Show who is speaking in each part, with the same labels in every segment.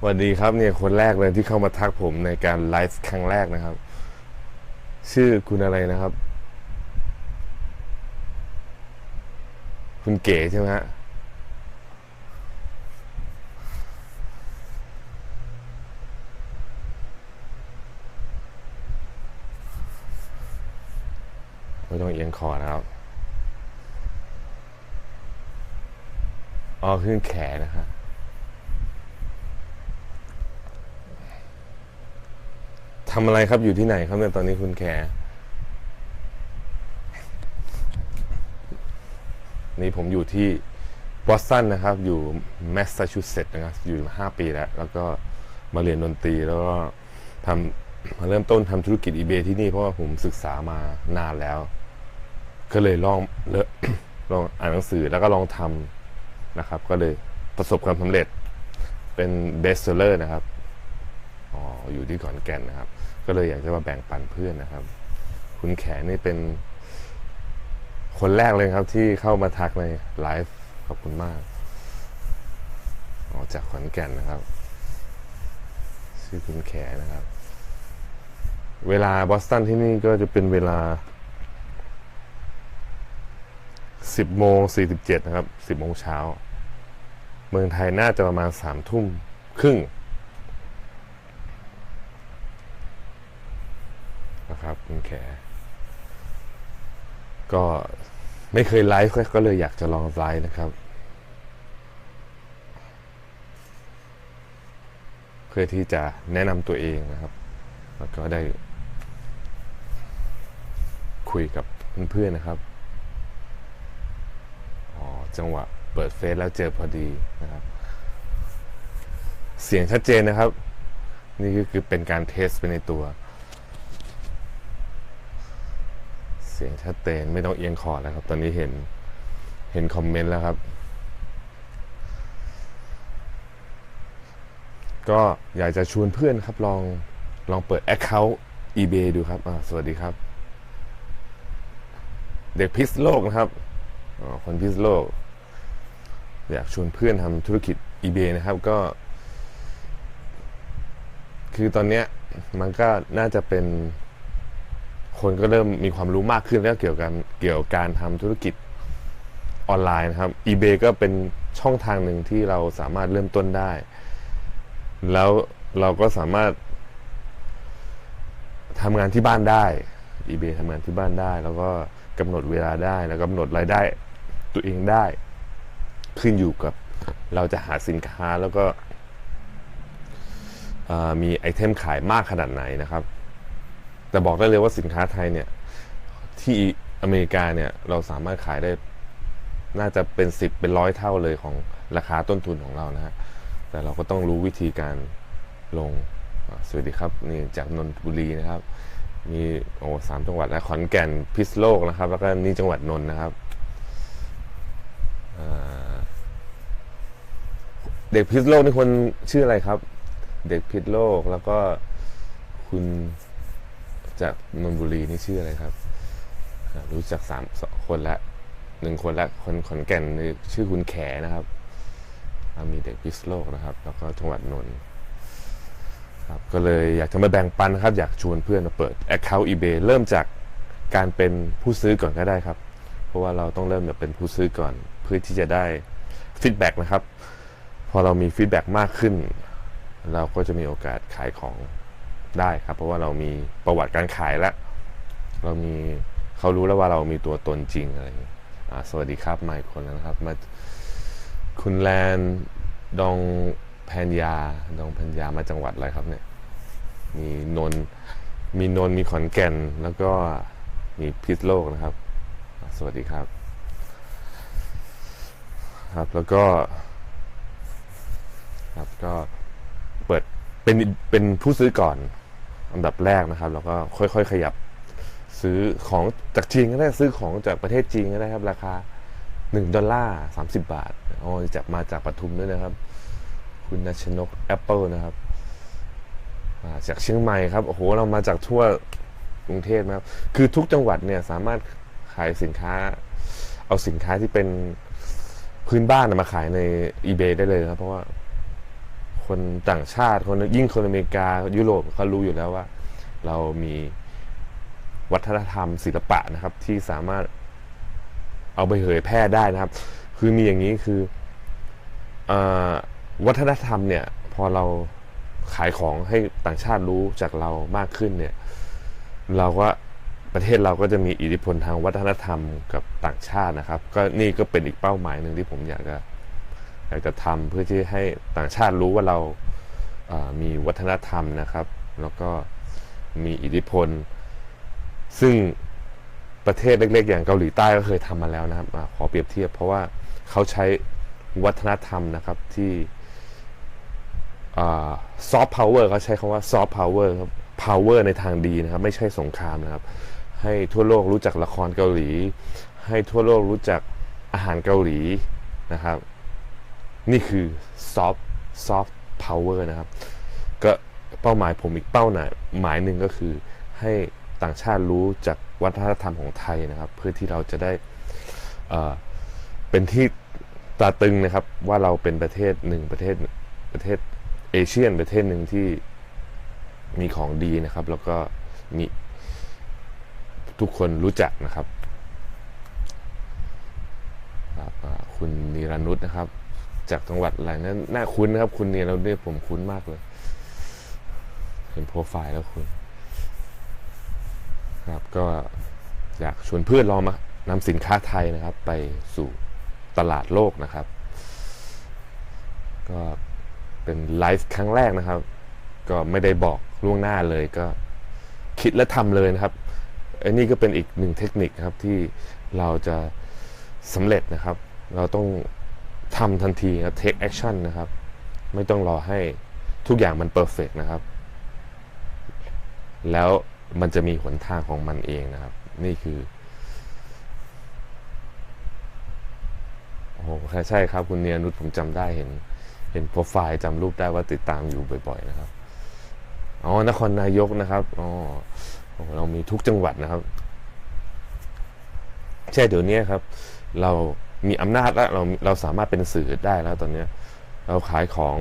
Speaker 1: สวัสดีครับเนี่ยคนแรกเลยที่เข้ามาทักผมในการไลฟ์ครั้งแรกนะครับ ชื่อคุณอะไรนะครับ คุณเก๋ใช่ไหมฮะไม่ต้องเอียงคอนะครับ อ๋อขึ้นแขนนะครับ ทำอะไรครับอยู่ที่ไหนครับเนี่ยตอนนี้คุณแคร์นี่ผมอยู่ที่บอสตันนะครับ อยู่แมสซาชูเซตส์นะครับ อยู่มาห้าปีแล้ว แล้วก็มาเรียนดนตรีแล้วก็ทำมาเริ่มต้นทำธุรกิจ eBay ที่นี่เพราะว่าผมศึกษามานานแล้ว ก็เลยลองเลอลองอ่านหนังสือแล้วก็ลองทำนะครับ ก็เลยประสบความสำเร็จเป็นเบสเซอร์นะครับ อ๋อ อยู่ที่ขอนแก่นนะครับ ก็เลยอยากจะมาแบ่งปันเพื่อนนะครับ คุณแขนนี่เป็นคนแรกเลยครับที่เข้ามาทักในไลฟ์ขอบคุณมากอ๋อจากขอนแก่นนะครับ ชื่อคุณแขนะครับ เวลาบอสตันที่นี่ก็จะเป็นเวลา 10โมง47 นะครับ 10โมงเช้า เมืองไทยน่าจะประมาณ3ทุ่มครึ่ง คุณแขก็ไม่เคยไลฟ์ก็เลยอยากจะลองไลฟ์นะครับ เพื่อที่จะแนะนำตัวเองนะครับ แล้วก็ได้ คุยกับเพื่อนๆนะครับอ๋อจังหวะเปิดเฟซแล้วเจอพอดีนะครับ เสียงชัดเจนนะครับ นี่ก็คือเป็นการเทสไปในตัว เสียงชัดเจนไม่ต้องเอียงคอแล้วครับ ตอนนี้เห็นเห็นคอมเมนต์แล้วครับ ก็อยากจะชวนเพื่อนครับลองลองเปิด Account eBay ดูครับสวัสดีครับ เด็กพิษโลกนะครับคนพิษโลก อยากชวนเพื่อนทำธุรกิจ eBay นะครับก็ คือตอนเนี้ยมันก็น่าจะเป็น คนก็เริ่มมีความรู้มากขึ้นแล้วเกี่ยวกับเกี่ยวกับการทำธุรกิจออนไลน์นะครับ eBay ก็เป็นช่องทางหนึ่งที่เราสามารถเริ่มต้นได้ แล้วเราก็สามารถทำงานที่บ้านได้ eBay ทำงานที่บ้านได้ แล้วก็กำหนดเวลาได้ แล้วกำหนดรายได้ตัวเองได้ ขึ้นอยู่กับเราจะหาสินค้าแล้วก็มีไอเทมขายมากขนาดไหนนะครับ แต่บอกได้เลยว่าสินค้าไทยเนี่ย ที่อเมริกาเนี่ยเราสามารถขายได้ น่าจะเป็นสิบเป็นร้อยเท่าเลยของราคาต้นทุนของเรานะฮะแต่เราก็ต้องรู้วิธีการลงสวัสดีครับนี่จากนนทบุรีนะครับ มีโอ้สามจังหวัดแล้วขอนแก่นพิษโลกนะครับ แล้วก็นี่จังหวัดนนท์นะครับเด็กพิษโลกนี่คนชื่ออะไรครับ เด็กพิษโลกแล้วก็คุณ จากนนบุรีนี่ชื่ออะไรครับ รู้จักสามสองคนละหนึ่งคนละคนขอนแก่นชื่อคุณแขนะครับ มีเด็กพิษโลกนะครับ แล้วก็จังหวัดนนท์ครับก็เลยอยากจะมาแบ่งปันนะครับ อยากชวนเพื่อนมาเปิด Account eBay เริ่มจากการเป็นผู้ซื้อก่อนก็ได้ครับ เพราะว่าเราต้องเริ่มแบบเป็นผู้ซื้อก่อน เพื่อที่จะได้ฟีดแบ็กนะครับ พอเรามีฟีดแบ็กมากขึ้น เราก็จะมีโอกาสขายของ ได้ครับ เพราะว่าเรามีประวัติการขายแล้ว เรามีเขารู้แล้วว่าเรามีตัวตนจริงอะไรอย่างนี้สวัสดีครับมาอีกคนแล้วนะครับมาคุณแลนดองแพนยาดองแพนยามาจังหวัดอะไรครับเนี่ยมีนนท์มีนนท์มีขอนแก่นแล้วก็มีพิษโลกนะครับ สวัสดีครับ ครับแล้วก็ครับก็เปิดเป็นเป็นผู้ซื้อก่อน อันดับแรกนะครับแล้วก็ค่อยๆ ขยับซื้อของจากจีนก็ได้ซื้อของจากประเทศจีนก็ได้ครับ ราคาหนึ่งดอลลาร์สามสิบบาทโอ้จากมาจากปทุมด้วยนะครับ คุณนัชนกแอปเปิลนะครับาจากเชียงใหม่ครับโอ้โหเรามาจากทั่วกรุงเทพนะครับ คือทุกจังหวัดเนี่ยสามารถขายสินค้า เอาสินค้าที่เป็นพื้นบ้านมาขายใน eBay ได้เลยครับ เพราะว่า คนต่างชาติคนยิ่งคนอเมริกายุโรปเขารู้อยู่แล้วว่า เรามีวัฒนธรรมศิลปะนะครับ ที่สามารถเอาไปเผยแพร่ได้นะครับ คือมีอย่างนี้คืออวัฒนธรรมเนี่ย พอเราขายของให้ต่างชาติรู้จากเรามากขึ้นเนี่ย เราก็ประเทศเราก็จะมีอิทธิพลทางวัฒนธรรมกับต่างชาตินะครับ ก็นี่ก็เป็นอีกเป้าหมายหนึ่งที่ผมอยากจะ อยากจะทำเพื่อที่ให้ต่างชาติรู้ว่าเราอ่ามีวัฒนธรรมนะครับ แล้วก็มีอิทธิพล ซึ่งประเทศเล็กๆ อย่างเกาหลีใต้ก็เคยทำมาแล้วนะครับอขอเปรียบเทียบเพราะว่าเขาใช้วัฒนธรรมนะครับที่ซอฟต์พาวเวอร์เขาใช้คำว่าซอฟต์พาวเวอร์ครับพาวเวอร์ในทางดีนะครับ ไม่ใช่สงครามนะครับ ให้ทั่วโลกรู้จักละครเกาหลี ให้ทั่วโลกรู้จักอาหารเกาหลีนะครับ นี่คือซอฟต์ซอฟต์พาวเวอร์นะครับ ก็เป้าหมายผมอีกเป้าหมายหมายหนึ่งก็คือให้ต่างชาติรู้จากวัฒนธรรมของไทยนะครับ เพื่อที่เราจะได้เป็นที่ตาตึงนะครับ ว่าเราเป็นประเทศหนึ่งประเทศประเทศเอเชียนประเทศหนึ่งที่มีของดีนะครับ แล้วก็มีทุกคนรู้จักนะครับแบบคุณนิรนุษนะครับ จากจังหวัดอะไรนั้นน่าคุ้นนะครับ คุณเนิรานุษเนี่ยผมคุ้นมากเลย เห็นโปรไฟล์แล้วคุณครับก็อยากชวนเพื่อนลองมานำสินค้าไทยนะครับ ไปสู่ตลาดโลกนะครับ ก็เป็นไลฟ์ครั้งแรกนะครับ ก็ไม่ได้บอกล่วงหน้าเลยก็คิดและทำเลยนะครับอันนี้ก็เป็นอีกหนึ่งเทคนิคครับที่เราจะสำเร็จนะครับ เราต้อง ทำทันทีครับ take action นะครับ ไม่ต้องรอให้ทุกอย่างมันเ perfect นะครับ แล้วมันจะมีหนทางของมันเองนะครับ นี่คือโอ้โหใช่ครับ คุณเนียนุชผมจำได้เห็น เห็นโปรไฟล์จำรูปได้ว่าติดตามอยู่บ่อย ๆ นะครับอ๋อนครนายกนะครับอ๋อเรามีทุกจังหวัดนะครับ ใช่เดี๋ยวนี้ครับ เรา มีอำนาจแล้วเราเราสามารถเป็นสื่อได้แล้วตอนนี้เราขายของ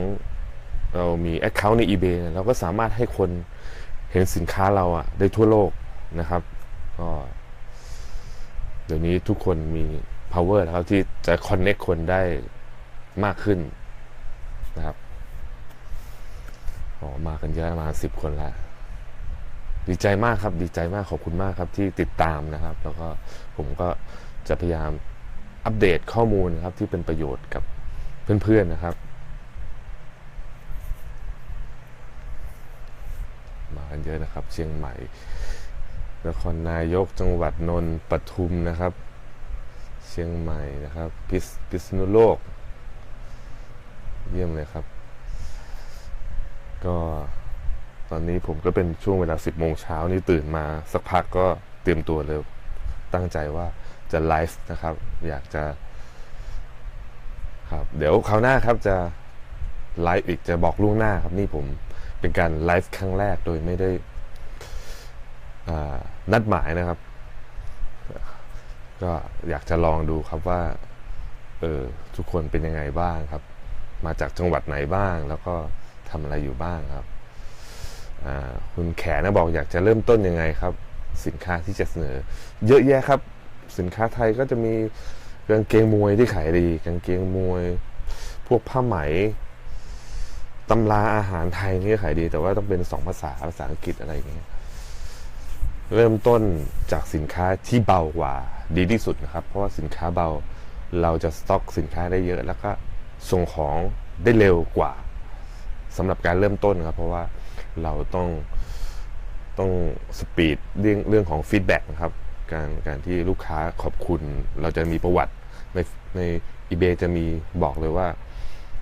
Speaker 1: เรามี Account ใน eBay เนี่ยเราก็สามารถให้คนเห็นสินค้าเราอะได้ทั่วโลกนะครับก็เดี๋ยวนี้ทุกคนมี power นะครับที่จะ connect คนได้มากขึ้นนะครับอ๋อมากันเยอะประมาณสิบคนแล้วดีใจมากครับ ดีใจมากขอบคุณมากครับที่ติดตามนะครับ แล้วก็ผมก็จะพยายาม อัปเดตข้อมูลนะครับที่เป็นประโยชน์กับเพื่อนๆนะครับ มากันเยอะนะครับ เชียงใหม่นครนายกจังหวัดนนท์ปทุมนะครับ เชียงใหม่นะครับ พิษพิษณุโลก เยี่ยมเลยครับ ก็ตอนนี้ผมก็เป็นช่วงเวลา 10โมงเช้านี่ตื่นมาสักพักก็เตรียมตัวเลยตั้งใจว่า จะไลฟ์นะครับ อยากจะครับเดี๋ยวคราวหน้าครับจะไลฟ์อีกจะบอกล่วงหน้าครับนี่ผมเป็นการไลฟ์ครั้งแรกโดยไม่ได้นัดหมายนะครับ ก็อยากจะลองดูครับว่าเออทุกคนเป็นยังไงบ้างครับ มาจากจังหวัดไหนบ้าง แล้วก็ทำอะไรอยู่บ้างครับคุณแขนะบอกอยากจะเริ่มต้นยังไงครับ สินค้าที่จะเสนอ เยอะแยะครับ สินค้าไทยก็จะมีกางเกงมวยที่ขายดีกางเกงมวย พวกผ้าไหมตำราอาหารไทยนี่ขายดี แต่ว่าต้องเป็นสองภาษาภาษาอังกฤษอะไรอย่างเงี้ยเริ่มต้นจากสินค้าที่เบากว่าดีที่สุดนะครับ เพราะว่าสินค้าเบาเราจะสต็อกสินค้าได้เยอะ แล้วก็ส่งของได้เร็วกว่าสำหรับการเริ่มต้นครับ เพราะว่าเราต้องต้องสปีดเรื่องเรื่องของฟีดแบ็กนะครับ การการที่ลูกค้าขอบคุณ เราจะมีประวัติในใน eBay จะมีบอกเลยว่า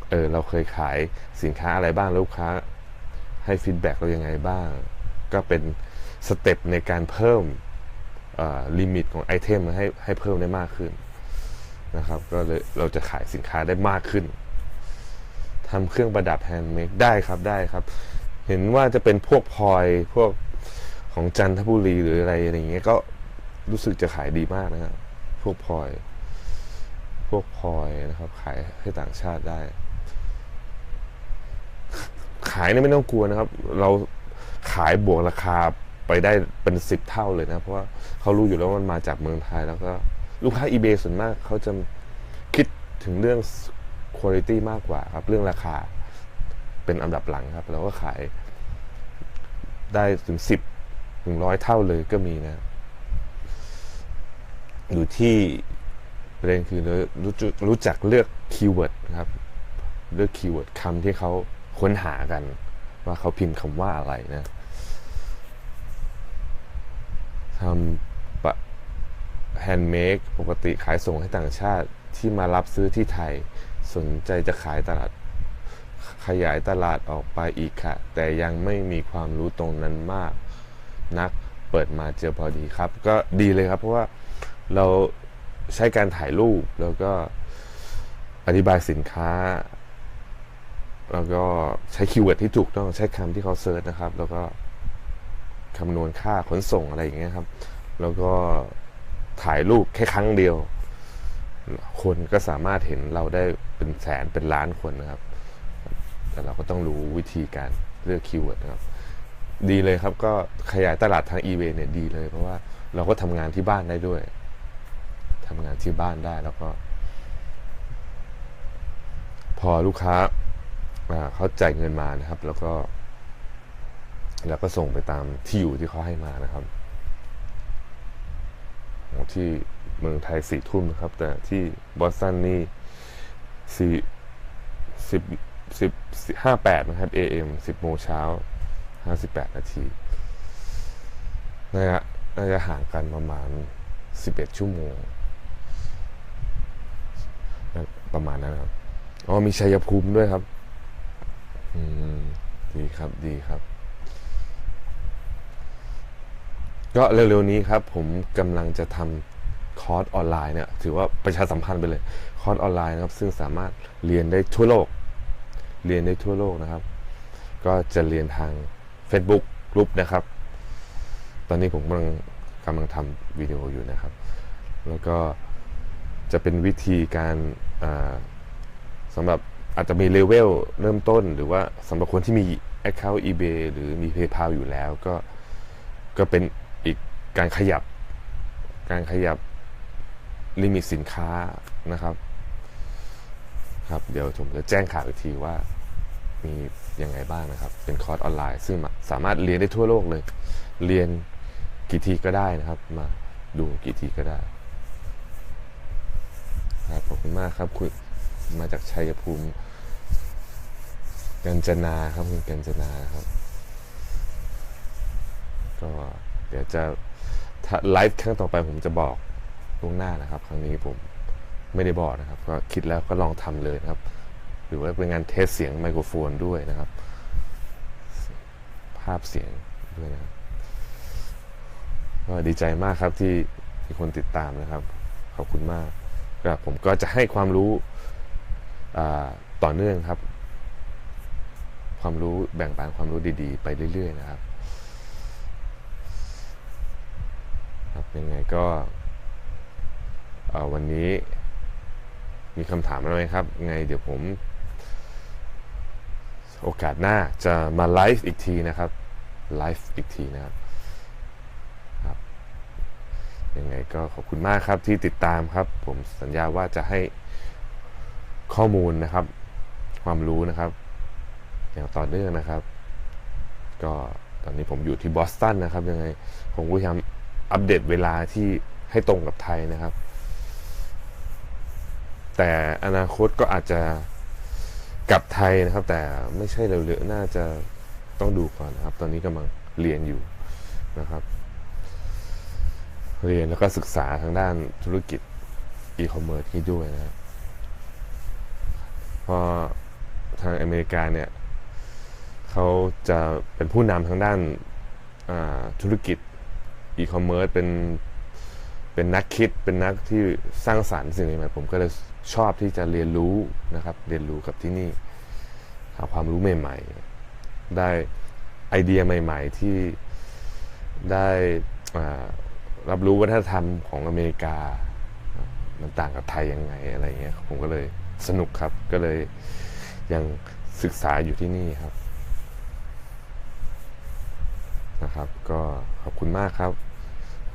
Speaker 1: เออเราเคยขายสินค้าอะไรบ้างลูกค้า ให้ฟีดแบ็กเรายังไงบ้าง ก็เป็นสเต็ปในการเพิ่มลิมิตของไอเทมให้ให้เพิ่มได้มากขึ้นนะครับก็เลยเราจะขายสินค้าได้มากขึ้นทำเครื่องประดับแฮนด์เมดได้ครับได้ครับ เห็นว่าจะเป็นพวกพลอยพวกของจันทบุรีหรืออะไรอะไรอย่างเงี้ยก็ รู้สึกจะขายดีมากนะครับพวกพลอย พวกพลอยนะครับ ขายให้ต่างชาติได้ ขายเนี่ยไม่ต้องกลัวนะครับ เราขายบวกราคาไปได้เป็นสิบเท่าเลยนะ เพราะว่าเขารู้อยู่แล้วว่ามันมาจากเมืองไทย แล้วก็ลูกค้า eBay ส่วนมากเขาจะคิดถึงเรื่อง quality มากกว่าครับ เรื่องราคาเป็นอันดับหลังครับ เราก็ขายได้ถึงสิบถึงร้อยเท่าเลยก็มีนะ อยู่ที่ประเด็นคือรู้จุรู้จักเลือกคีย์เวิร์ดนะครับ เลือกคีย์เวิร์ดคำที่เขาค้นหากัน ว่าเขาพิมพ์คำว่าอะไรนะทำปะแฮนด์เมดปกติขายส่งให้ต่างชาติที่มารับซื้อที่ไทย สนใจจะขายตลาด ขยายตลาดออกไปอีกค่ะ แต่ยังไม่มีความรู้ตรงนั้นมาก นักเปิดมาเจอพอดีครับ ก็ดีเลยครับเพราะว่า เราใช้การถ่ายรูปแล้วก็อธิบายสินค้า แล้วก็ใช้คีย์เวิร์ดที่ถูกต้องใช้คำที่เขาเซิร์ชนะครับ แล้วก็คำนวณค่าขนส่งอะไรอย่างเงี้ยครับ แล้วก็ถ่ายรูปแค่ครั้งเดียว คนก็สามารถเห็นเราได้เป็นแสนเป็นล้านคนนะครับ แต่เราก็ต้องรู้วิธีการเลือกคีย์เวิร์ดนะครับ ดีเลยครับก็ขยายตลาดทาง eBay เนี่ยดีเลย เพราะว่าเราก็ทำงานที่บ้านได้ด้วย ทำงานที่บ้านได้แล้วก็ พอลูกค้าเขาจ่ายเงินมานะครับ แล้วก็ แล้วก็ส่งไปตามที่อยู่ที่เขาให้มานะครับที่เมืองไทยสี่ทุ่มนะครับ แต่ที่บอสตันนี่สี่สิบสิบห้าแปดนะครับ AM สิบโมงเช้าห้าสิบแปดนาทีนะฮะน่าจะห่างกันประมาณสิบเอ็ดชั่วโมงนะ ประมาณนั้นครับอ๋อมีชัยภูมิด้วยครับ อืมดีครับดีครับ ก็เร็วๆนี้ครับ ผมกำลังจะทำคอร์สออนไลน์เนี่ย ถือว่าประชาสัมพันธ์ไปเลย คอร์สออนไลน์นะครับ ซึ่งสามารถเรียนได้ทั่วโลก เรียนได้ทั่วโลกนะครับ ก็จะเรียนทาง Facebook กลุ่มนะครับ ตอนนี้ผมกำลังกำลังทำวิดีโออยู่นะครับ แล้วก็จะเป็นวิธีการ สำหรับอาจจะมีเลเวลเริ่มต้น หรือว่าสำหรับคนที่มี Account eBay หรือมี PayPal อยู่แล้วก็ก็เป็นอีกการขยับ การขยับลิมิตสินค้านะครับครับเดี๋ยวผมจะแจ้งข่าวอีกทีว่ามียังไงบ้างนะครับ เป็นคอร์สออนไลน์ ซึ่งสามารถเรียนได้ทั่วโลกเลย เรียนกี่ทีก็ได้นะครับ มาดูกี่ทีก็ได้ ครับขอบคุณมากครับคุณมาจากชัยภูมิ กัญจนาครับคุณกัญจนาครับ ก็เดี๋ยวจะไลฟ์ครั้งต่อไปผมจะบอกล่วงหน้านะครับ ครั้งนี้ผมไม่ได้บอกนะครับ ก็คิดแล้วก็ลองทำเลยนะครับ หรือว่าเป็นงานเทสเสียงไมโครโฟนด้วยนะครับ ภาพเสียงด้วยนะครับก็ดีใจมากครับที่มีคนติดตามนะครับ ขอบคุณมาก ก็ผมก็จะให้ความรู้ต่อเนื่องครับ ความรู้แบ่งปันความรู้ดีๆ ไปเรื่อย ๆ นะครับ ครับยังไงก็วันนี้มีคำถามอะไรไหมครับ ไงเดี๋ยวผม โอกาสหน้าจะมาไลฟ์อีกทีนะครับไลฟ์อีกทีนะครับ ยังไงก็ขอบคุณมากครับที่ติดตามครับ ผมสัญญาว่าจะให้ข้อมูลนะครับ ความรู้นะครับ อย่างต่อเนื่องนะครับ ก็ตอนนี้ผมอยู่ที่บอสตันนะครับ ยังไงผมพยายามอัปเดตเวลาที่ให้ตรงกับไทยนะครับ แต่อนาคตก็อาจจะกลับไทยนะครับ แต่ไม่ใช่เร็วๆน่าจะต้องดูก่อนนะครับ ตอนนี้กำลังเรียนอยู่นะครับ เรียนแล้วก็ศึกษาทางด้านธุรกิจอีคอมเมิร์ซนี้ด้วยนะครับเพราะทางอเมริกาเนี่ยเขาจะเป็นผู้นำทางด้านธุรกิจอีคอมเมิร์ซเป็นเป็นนักคิดเป็นนักที่สร้างสารรค์สิ่งใหม่ๆผมก็เลยชอบที่จะเรียนรู้นะครับ เรียนรู้กับที่นี่หาความรู้ใหม่ๆ ได้ไอเดียใหม่ ๆ ที่ได้อ่า รับรู้วัฒนธรรมของอเมริกา มันต่างกับไทยยังไงอะไรเงี้ยผมก็เลยสนุกครับก็เลยยังศึกษาอยู่ที่นี่ครับนะครับ ก็ขอบคุณมากครับ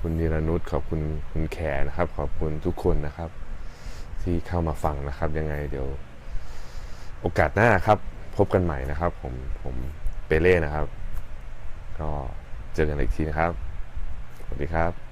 Speaker 1: คุณนิรนุชขอบคุณคุณแขนะครับ ขอบคุณทุกคนนะครับ ที่เข้ามาฟังนะครับ ยังไงเดี๋ยว โอกาสหน้าครับ พบกันใหม่นะครับ ผมผมเปเล่นะครับ ก็เจอกันอีกทีนะครับสวัสดีครับ